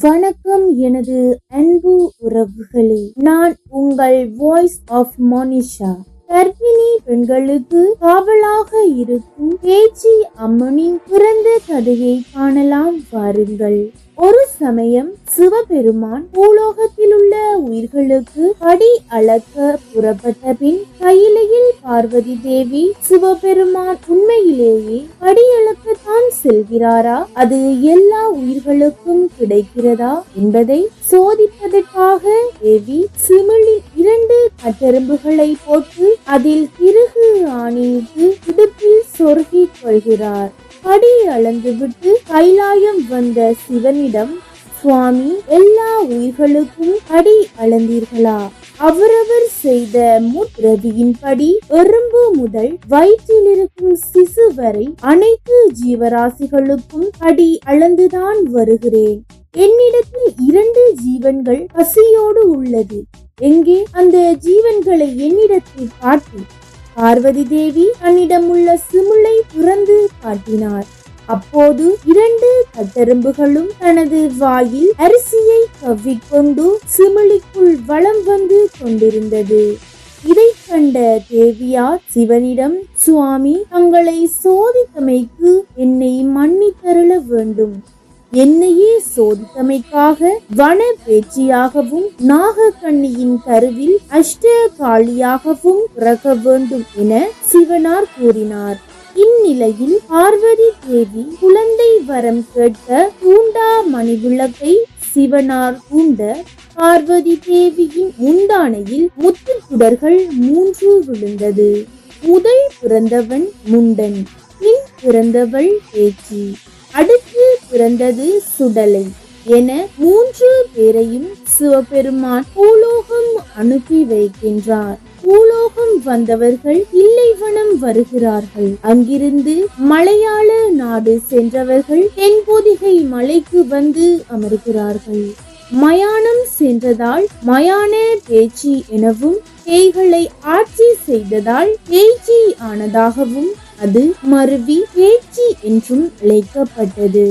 வணக்கம் எனது அன்பு உறவுகளே. நான் உங்கள் வாய்ஸ் ஆஃப் மோனிஷா பெண்களுக்கு காவலாக இருக்கும் பேச்சி அம்மனின் பிறந்த கதையை காணலாம் வாருங்கள் ஒரு சமயம் சிவபெருமான் பூலோகத்தில் உள்ள உயிர்களுக்கு படி அளக்க புறப்பட்ட பின் கையிலையில் பார்வதி தேவி சிவபெருமான் உண்மையிலேயே படி அளக்கத்தான் செல்கிறாரா? அது எல்லா உயிர்களுக்கும் கிடைக்கிறதா என்பதை சோதிப்பதற்காக தேவி சிமிழில் இரண்டு கட்டெரும்புகளை போட்டு அதில் திருகு ஆணியிட்டு இடுப்பில் சொருகிக் கொள்கிறார். படி அளந்துவிட்டு கைலாயம் வந்த சிவனிடம் சுவாமி எல்லா உயிர்களுக்கும் படி அளந்தீர்களா? அவரவர் செய்த முற்பிரதியின்படி எறும்பு முதல் வயிற்றில் இருக்கும் சிசு வரை அனைத்து ஜீவராசிகளுக்கும் படி அளந்துதான் வருகிறேன். என்னிடத்தில் இரண்டு ஜீவன்கள் பசியோடு உள்ளது. எங்கே அந்த ஜீவன்களை என்னிடத்தில் காட்டு? பார்வதி தேவி தன்னிடம் உள்ள சிமுளை துறந்து காட்டினார். அப்போது இரண்டு கட்டெரும்புகளும் தனது வாயில் அரிசியை கவ்விக்கொண்டு சிமிழிக்குள் வலம் வந்து கொண்டிருந்தது. இதை கண்ட தேவியார் சிவனிடம் சுவாமி தங்களை சோதித்தமைக்கு என்னை மன்னித்தருள வேண்டும். என்னையே சோதித்தமைக்காக வன பேச்சியாகவும் நாகக்கண்ணியின் கருவில் அஷ்ட காளியாகவும் பிறக்க வேண்டும் என சிவனார் கூறினார். இந்நிலையில் பார்வதி தேவி குழந்தை வரம் கேட்ட பூண்டா மணிவிளக்கை சிவனார் பூண்ட பார்வதி தேவியின் முந்தானையில் முத்து சுடர்கள் மூன்று விழுந்தது. முதல் பிறந்தவன் முண்டன் பின் பிறந்தவள் பேச்சி. பிறந்தது சுடலை என மூன்று பேரையும் சிவபெருமான் பூலோகம் அனுப்பி வைக்கின்றார். பூலோகம் வந்தவர்கள் இல்லைவனம் வருகிறார்கள். அங்கிருந்து மலையாள நாடு சென்றவர்கள் தென்பொதிகை மலைக்கு வந்து அமர்கிறார்கள். மயானம் சென்றதால் மயான பேச்சி எனவும் பேய்களை ஆட்சி செய்ததால் பேச்சி ஆனதாகவும் அது மருவி பேச்சி என்றும் அழைக்கப்பட்டது.